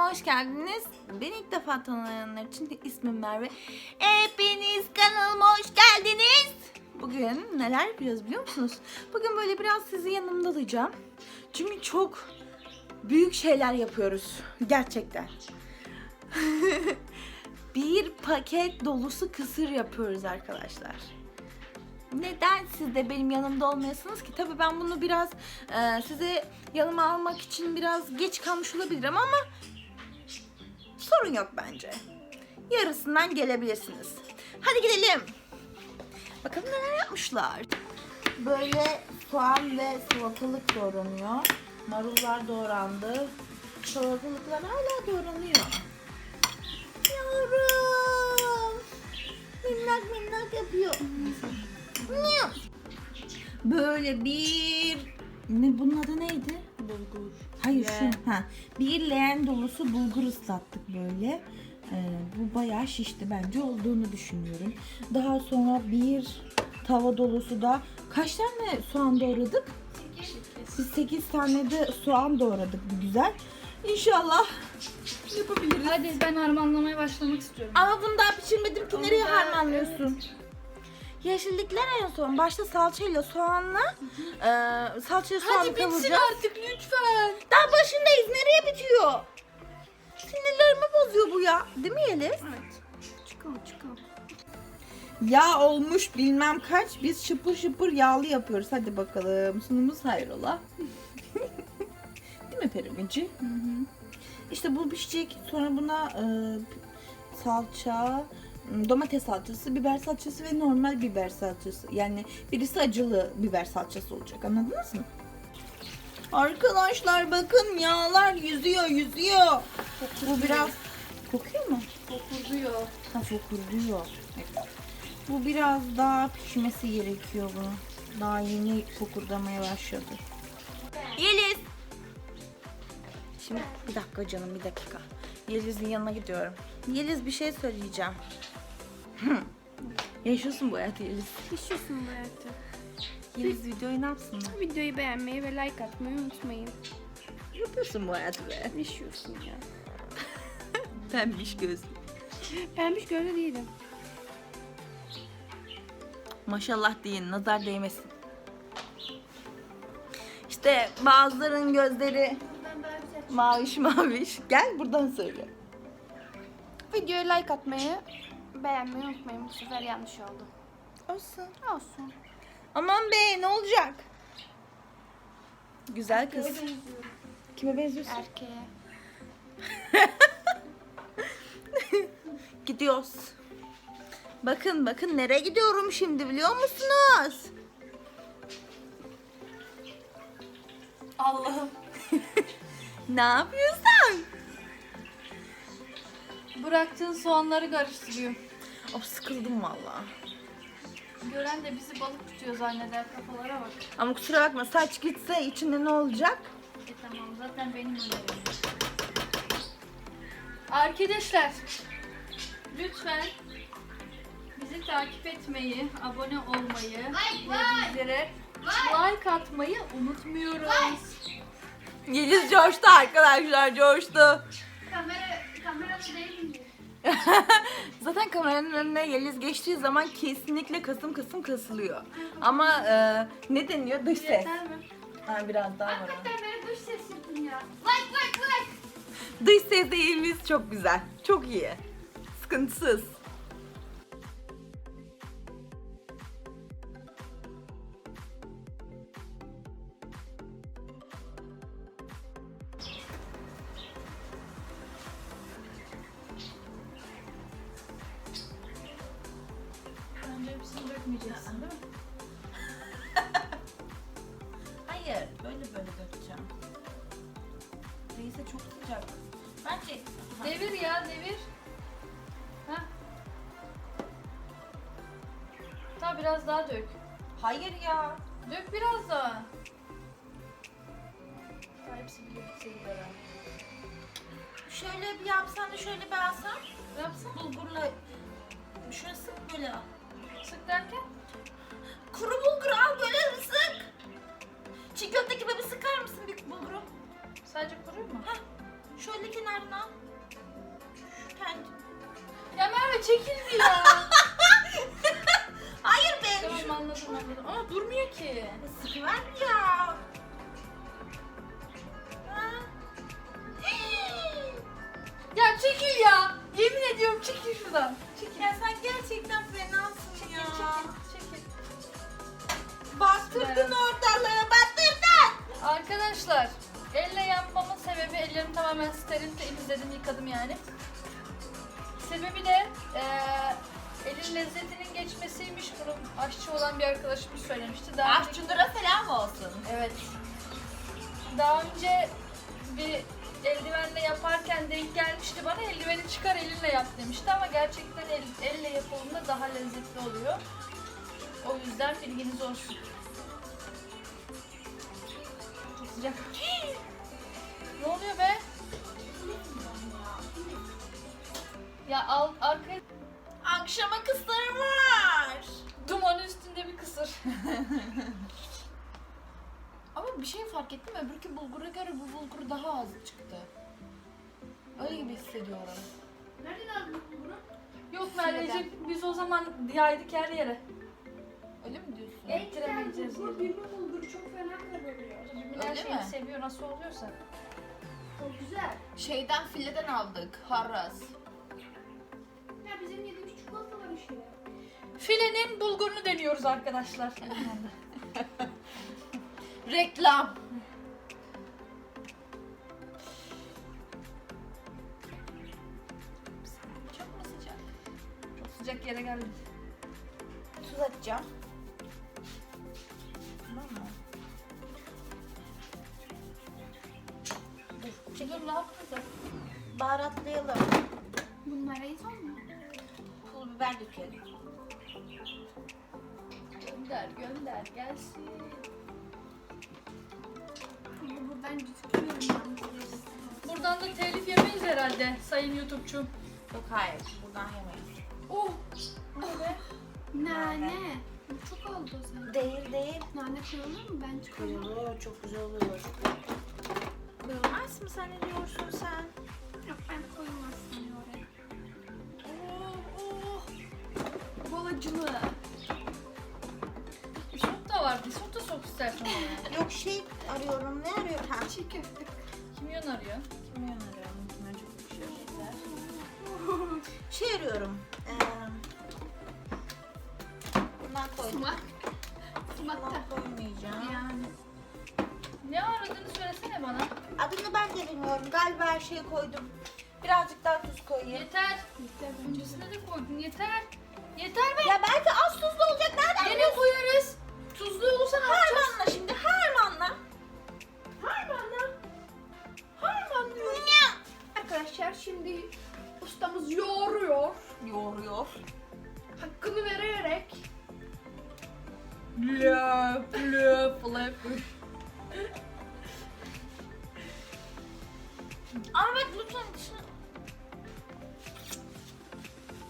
Kanalıma hoş geldiniz. Beni ilk defa tanıyanlar için ismim Merve. Hepiniz kanalıma hoş geldiniz. Bugün neler yapıyoruz biliyor musunuz? Bugün böyle biraz sizi yanımda tutacağım. Çünkü çok büyük şeyler yapıyoruz. Gerçekten. Bir paket dolusu kısır yapıyoruz arkadaşlar. Neden siz de benim yanımda olmayasınız ki? Tabii ben bunu biraz e, size yanıma almak için biraz geç kalmış olabilirim ama sorun yok bence. Yarısından gelebilirsiniz. Hadi gidelim. Bakalım neler yapmışlar. Böyle soğan ve salatalık doğranıyor. Marullar doğrandı. Salatalıklar hala doğranıyor. Yavrum. Minnak minnak yapıyor. Böyle bir ne bunun adı neydi? Bulgur. Hayır Leğen. şu ha bir leğen dolusu bulgur ıslattık böyle. Ee, bu bayağı şişti bence olduğunu düşünüyorum. Daha sonra bir tava dolusu da kaç tane soğan doğradık? Biz 8 tane de soğan doğradık bir güzel. İnşallah yapabiliriz. Hadi ben harmanlamaya başlamak istiyorum. Ama bunu daha pişirmedim ki nereye harmanlıyorsun? Yeşillikler en son. Başta salçayla soğanla e, salçayla soğanı kavuracağız. artık lütfen. Daha başındayız. Nereye bitiyor? Sinirlerimi bozuyor bu ya. Değil mi Yeliz? Evet. Çıkalım çıkalım. Yağ olmuş bilmem kaç. Biz şıpır şıpır yağlı yapıyoruz. Hadi bakalım. Sunumuz hayrola. Değil mi Periminci? İşte bu pişecek. Sonra buna e, salça, domates salçası, biber salçası ve normal biber salçası. Yani birisi acılı biber salçası olacak. Anladınız mı? Arkadaşlar bakın yağlar yüzüyor yüzüyor. Bu biraz kokuyor mu? Kokurduyor. Ha fokurduyor. Evet. Bu biraz daha pişmesi gerekiyor bunu. Daha yeni fokurdamaya başladı. Yeliz. Şimdi bir dakika canım bir dakika. Yeliz'in yanına gidiyorum. Yeliz bir şey söyleyeceğim. Yaşıyorsun bu hayatı Yeliz. Yaşıyorsun bu hayatı. Yeliz videoyu ne yapsın? Videoyu beğenmeyi ve like atmayı unutmayın. Yapıyorsun bu hayatı be. Yaşıyorsun ya. Pembiş göz. Pembiş gözlü değilim. Maşallah deyin, nazar değmesin. İşte bazıların gözleri maviş maviş. Gel buradan söyle. Videoya like atmayı, beğenmeyi unutmayın. Bu sefer yanlış oldu. Olsun. Olsun. Aman be ne olacak? Güzel kız. Kime benziyorsun? Erkeğe. Gidiyoruz. Bakın bakın nereye gidiyorum şimdi biliyor musunuz? Allah'ım. Ne yapıyorsun? Bıraktığın soğanları karıştırıyor. Of sıkıldım valla. Gören de bizi balık tutuyor zanneder kafalara bak. Ama kusura bakma saç gitse içinde ne olacak? E tamam zaten benim önerim. Arkadaşlar lütfen bizi takip etmeyi, abone olmayı ve bizlere like atmayı unutmuyoruz. Yeliz coştu arkadaşlar coştu. Kamera kamerası değil? Zaten kameranın önüne Yeliz geçtiği zaman kesinlikle kasım kasım kasılıyor. Ama e, ne deniyor? Dış ses. Yeter mi? Ha, biraz daha var. Hakikaten beni dış ses yapın ya. Like like like. Dış ses de Yeliz çok güzel. Çok iyi. Sıkıntısız. Dökmeyeceksin değil mi? Hayır, böyle böyle dökeceğim. Değilse çok sıcak. Bence Devir ya devir. Ha. Daha biraz daha dök. hayır ya. Dök biraz daha. Daha hepsi bir hepsi gider ha. Şöyle bir yapsan da şöyle bir alsam. Yapsana. Bulgurla sık böyle al. Sık derken? Kuru bulgur al böyle sık. Çiğ köfte gibi bir sıkar mısın bir bulguru? Sadece kuru mu? Hah. Şöyle kenarına. Kendi. Ya Merve çekildi ya. Hayır ben. Tamam anladım anladım. Ama durmuyor ki. Sıkıver ya. ya çekil ya. Yemin ediyorum çekil şuradan. Çekil. ya sen gerçekten fenasın Çekil ya. çekil çekil. Battırdın ortalığı battırdın. Arkadaşlar elle yapmamın sebebi ellerim tamamen steril temizledim yıkadım yani. Sebebi de eee elin lezzetinin geçmesiymiş bunu aşçı olan bir arkadaşımız söylemişti. Daha önce- Aşçılara selam olsun. Evet. Daha önce bir eldivenle yaparken denk gelmişti bana eldiveni çıkar elinle yap demişti ama gerçekten el, elle yapıldığında daha lezzetli oluyor. O yüzden bilginiz olsun. Çok sıcak. ne oluyor be? Ya al, arkaya Akşama kızlarım var. dumanın üstünde bir kısır. Bir şey fark ettim öbürkü bulgura göre bu bulgur daha az çıktı. Öyle gibi hissediyorum. Nereden aldın bunu? Yok Merveciğim biz o zaman yaydık her yere. Öyle mi diyorsun? Ettiremeyeceğiz Bu diye. bir bulgur çok fena. Birbirine her Öyle şeyi mi? seviyor nasıl oluyorsa. Çok güzel. Şeyden fileden aldık. Harras. Ya bizim yediğimiz çikolata var işte. Filenin bulgurunu deniyoruz arkadaşlar. Reklam. Çok mu sıcak? Çok sıcak yere geldim. Tuz atacağım. Tamam mı? Dur ne yaptın Baharatlayalım. Bunlara insan mı? Pul biber dökelim. Gönder gönder gelsin. Bu buradan gözüküyor. Buradan da telif yemeyiz herhalde sayın YouTube'cum. Yok hayır. Buradan yemeyiz. Oh! Nane. Çok oldu sen. Değil değil. Nane koyulur mu? Ben çıkarıyorum. Koyuluyor. Çok güzel oluyor. Koyulmaz mı sen ne diyorsun sen? Yok ben koymazsın oraya. Oh, oh. Bol acılı. Isot da vardı. Isot da sok istersen oraya. Yok şey arıyorum. Ne. Çiğ köfte. Kimyon arıyor. Kimyon arıyorum. Ben çok bir şey yeter. Şey arıyorum. Ee, bundan koydum. Sumak. Sumak da. Koymayacağım. Yani. Ne aradığını söylesene bana. Adını ben de bilmiyorum. Galiba her şeyi koydum. Birazcık daha tuz koyayım. Yeter. Bu. Öncesine de koydun yeter. Yeter be. Ya belki az tuzlu olacak. Nereden Gene biliyorsun? koyarız. Tuzlu olursa ne yapacağız? Şimdi ustamız yoğuruyor. Yoğuruyor. Hakkını vererek. Löp löp löp. Ama bak lütfen dışına.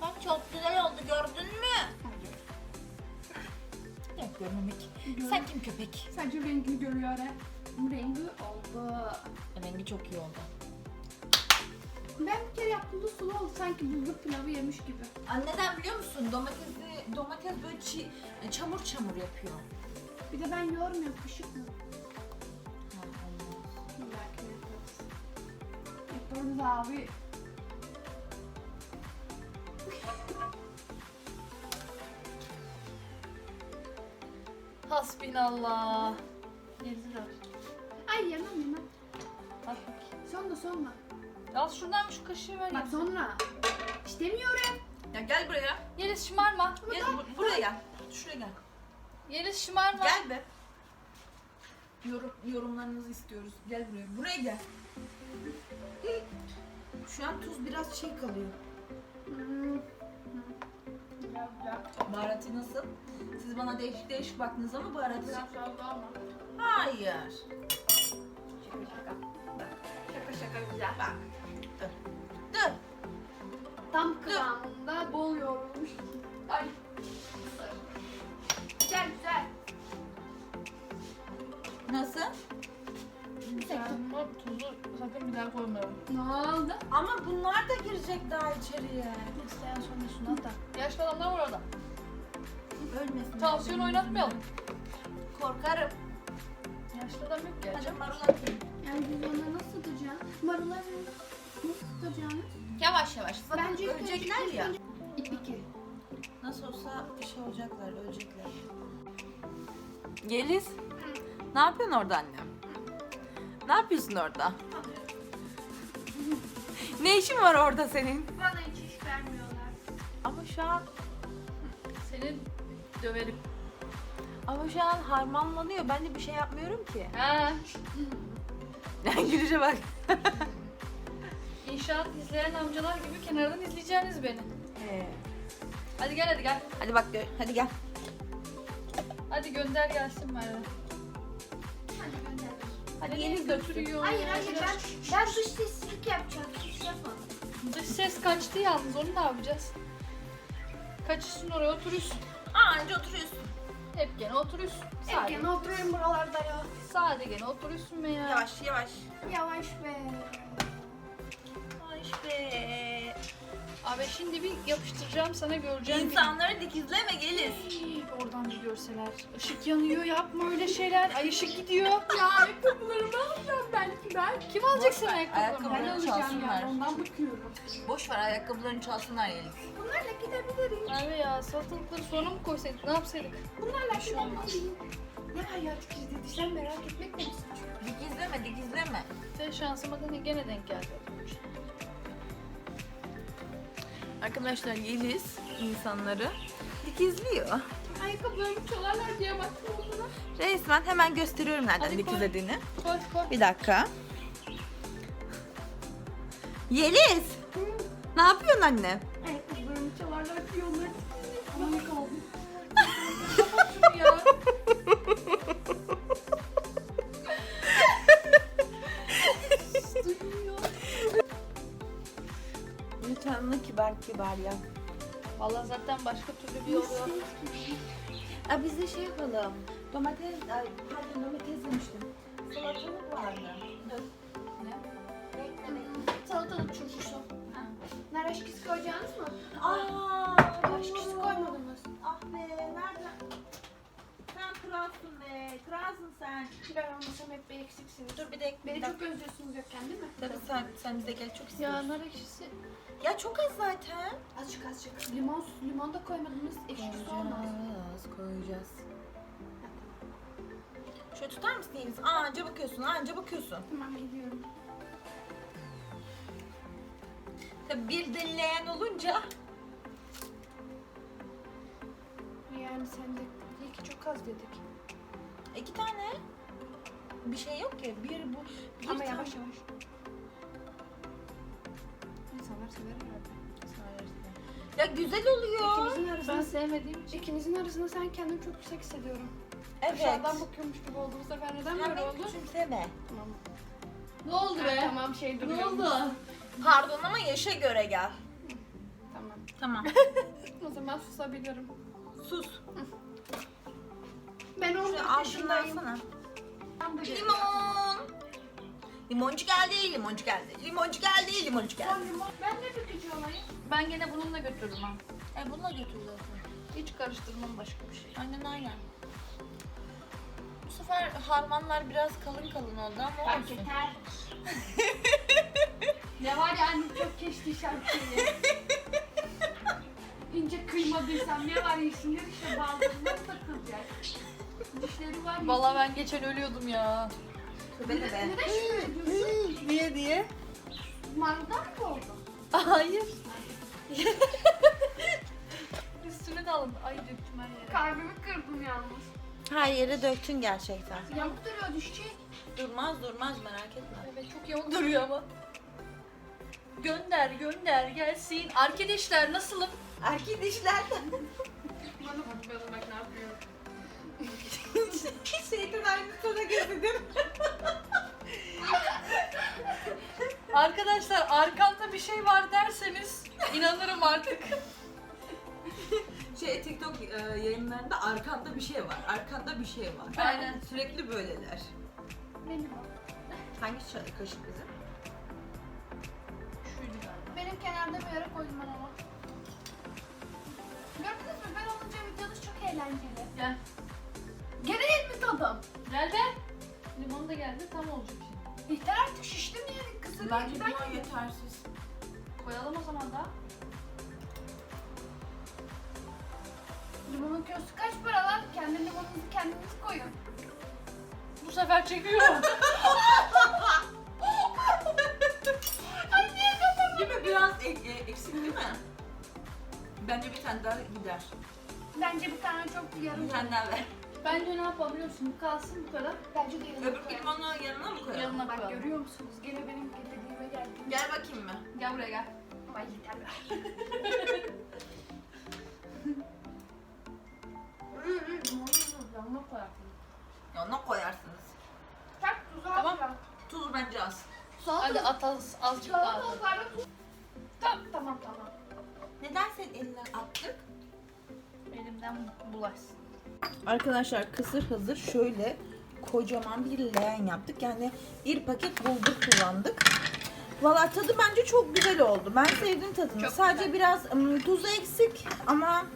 Bak çok güzel oldu gördün mü? Yok görmemek. Sen kim köpek? Sadece rengini görüyor he. Bu rengi oldu. Rengi çok iyi oldu. Ben bir kere yaptığımda sulu oldu. Sanki bulgur pilavı yemiş gibi. Neden biliyor musun? Domatesi, domates böyle çi, çamur çamur yapıyor. Bir de ben yoğurmuyorum. Pişik mi? Belki yaparız. Yaparız abi. Hasbinallah. Yediler. Ay yemem yemem. Bak bakayım. Sonra sonra. Al şuradan şu kaşığı ver. Bak sonra. İstemiyorum. Ya gel buraya. Yeliz şımarma. Gel bu- buraya gel. Şuraya gel. Yeliz şımarma. Gel be. Yorum, yorumlarınızı istiyoruz. Gel buraya. Buraya gel. Şu an tuz biraz şey kalıyor. Hmm. Biraz daha. Baharatı nasıl? Siz bana değişik değişik baktınız ama baharatı... Biraz fazla ama. Hayır. Şaka şaka. Şaka şaka güzel. Bak. Dur. Dur. Tam kıvamında bol yoğrulmuş. Ay. Güzel güzel. Nasıl? Ama tuzu sakın bir daha koymayalım. Ne oldu? Ama bunlar da girecek daha içeriye. İsteyen sonra şunu at da. Yaşlı adamlar var orada. Ölmesin. Tansiyon oynatmayalım. Korkarım. Yaşlı adam yok Hadi gerçi. marul atayım. Yani biz onu nasıl tutacağız? Marulları nasıl tutacağız? Yavaş yavaş. Zaten Bence ilk önce- ölecekler ilk ya. önce- İp iki. Nasıl olsa bir şey olacaklar, ölecekler. Yeliz, ne yapıyorsun orada annem? Ne yapıyorsun orada? ne işin var orada senin? Bana hiç iş vermiyorlar. Ama şu an, Senin döverim. ama şu an harmanlanıyor. Ben de bir şey yapmıyorum ki. Ha. Gülüşe bak. İnşaat izleyen amcalar gibi kenardan izleyeceğiniz beni. Hadi gel hadi gel. Hadi bak, gö- hadi gel. Hadi gönder gelsin Merve. Hadi gönder. Hadi götür. götürüyor. Hayır hayır ben, ben dış seslilik yapacağım. Hiç yapma. Dış ses kaçtı yalnız onu ne yapacağız? Kaçışsın oraya oturuyorsun. Anca oturuyorsun. Hep gene oturuyorsun. Hep Sade. gene oturuyorum buralarda ya. Sade gene oturuyorsun be ya. Yavaş, yavaş. Yavaş be. Be. Abi şimdi bir yapıştıracağım sana göreceğim. İnsanları dikizleme Yeliz. Hii, Oradan bir görseler. Işık yanıyor yapma öyle şeyler. Ay ışık gidiyor. Ya ayakkabılarımı alacağım belki ben. Kim alacak senin ver, ayakkabılarını? ayakkabı. Ben alacağım çalsınlar. yani ondan bakıyorum. Boş ver ayakkabılarını çalsınlar Yeliz. Bunlarla gidebilirim. Abi ya salatalıkları sonra mı koysaydık ne yapsaydık? Bunlarla şey olmaz. gidebilirim. Ne var ya tükürdü sen merak etmek mi istiyorsun? Dikizleme, dikizleme. Senin şansıma da gene denk geldi. Arkadaşlar Yeliz insanları dikizliyor. Ayakkabılarımı çalarlar diye baktım. Resmen hemen gösteriyorum nereden Hadi koy. dikizlediğini. Koy koy. Bir dakika. Yeliz! Ne yapıyorsun anne? Kibar ya. Vallahi zaten başka türlü bir yol yok. Aa, biz de şey yapalım. Domates, ay, pardon domates demiştim. Salatalık vardı. Ne? Salatalık turşusu. Nar eşkisi koyacaksınız mı? Aa, eşkisi koymadınız. Ah be, nerede? Kralsın be, kralsın sen. Ben olmasam hep bir eksiksiniz. Dur bir de Beni çok özlüyorsunuz yokken değil mi? Tabii sen, sen bize gel çok Ya istiyorsun. nar ekşisi. Ya çok az zaten. Azıcık azıcık. Limon, limon da koymadınız. Ekşisi olmaz. Koyacağız, koyacağız. Şöyle tutar mısın Yeliz? Aa, anca bakıyorsun, anca bakıyorsun. Tamam gidiyorum. Tabii bir dinleyen olunca Yani sen de çok az dedik. iki tane bir şey yok ki. Bir bu, bir Ama tane. yavaş yavaş. İnsanlar sever herhalde. Ya güzel oluyor. İkimizin Ben arasında, sevmediğim için. ikimizin arasında sen kendini çok yüksek hissediyorum. Evet. Aşağıdan bakıyormuş gibi oldu bu sefer. Neden Sen böyle beni oldu? küçümseme. Tamam. Ne oldu Ha, tamam şey Ne duruyor. oldu? Pardon ama yaşa göre gel. Tamam. Tamam. O zaman susabilirim. Sus. Ben 14 Şunu altını yaşındayım. alsana. Ben de Limon. Limoncu geldi, limoncu geldi. Limoncu geldi, limoncu geldi. Son limon. Ben ne dökücü olayım? Ben gene bununla götürürüm. E bununla götür zaten. Hiç karıştırmam başka bir şey. Aynen aynen. Bu sefer harmanlar biraz kalın kalın oldu ama Fark olsun. yeter. ne var ya annem çok keşke şarkıyı. İnce kıymadıysam ne var yesinler işte bağlarından takılacak. Dişleri var Vallahi ben geçen ölüyordum ya. Tövbe de be. Neden şöyle diye? Maruldan mı oldu? Hayır. Üstüne de alın. Ay döktüm her yere. Kalbimi kırdım yalnız. Her yere döktün gerçekten. Yamuk duruyor düşecek. Durmaz durmaz merak etme. Evet çok yamuk duruyor ama. Gönder gönder gelsin. Arkadaşlar nasılım? Erkek dişler. Bana bak bak ne yapıyor. Aynı sana gözledim. Arkadaşlar arkamda bir şey var derseniz inanırım artık. Şey TikTok e, yayınlarında arkanda bir şey var. Arkanda bir şey var. Aynen. Sürekli böyleler. Benim o. Hangi ça- kaşık bizim? Şuydu galiba. Benim kenarda bir yere koydum ben ama. Gördünüz mü? Ben olunca videonuz çok eğlenceli. Gel. Gene yet mi tadım? Gel gel. Limon da geldi tam olacak şimdi. Yeter artık şiştim yani kısır. Bence Ben limon yetersiz. Koyalım o zaman da. limonun kilosu kaç para lan? Kendi limonunuzu kendiniz koyun. Bu sefer çekiyorum. Değil mi? Biraz ek- e- eksik değil mi? Bence bir tane daha gider. Bence bir tane çok yarım. Bir tane daha ver. Bence ne yapalım biliyor musun? Bu kalsın bu kadar. Bence de yarım. Öbür koyalım. limonu yanına mı koyalım? Yanına Bak koyalım. görüyor musunuz? Gene benim dediğime geldi. Gel bakayım mı? Gel buraya gel. Ama yeter be. Yanına koyarsın. Yanına koyarsınız. Tak tuzu Tamam. tamam. Tuz bence az. Hadi at az, azıcık daha. at. Salatalıklarda tuz. Tamam tamam tamam. Neden sen elinden attık? Elimden bulaşsın. Arkadaşlar kısır hazır. Şöyle kocaman bir leğen yaptık. Yani bir paket bulgur kullandık. Valla tadı bence çok güzel oldu. Ben sevdim tadını. Çok Sadece güzel. biraz ım, tuzu eksik ama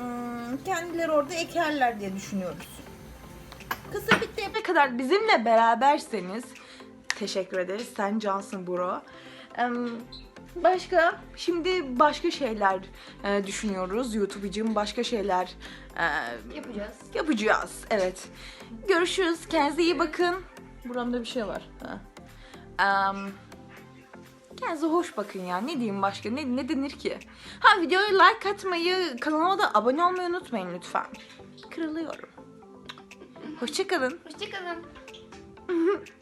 ım, kendileri orada ekerler diye düşünüyoruz. Kısır bitti. Ne kadar bizimle beraberseniz teşekkür ederiz. Sen cansın bro. Em, Başka, şimdi başka şeyler e, düşünüyoruz. YouTube için başka şeyler e, Yapacağız. Yapacağız. Evet. Görüşürüz. Kendinize iyi bakın. Buramda bir şey var. Ha. Em, kendinize hoş bakın ya. Ne diyeyim başka? Ne, ne denir ki? Ha videoya like atmayı, kanalıma da abone olmayı unutmayın lütfen. Kırılıyorum. Hoşçakalın. Hoşçakalın.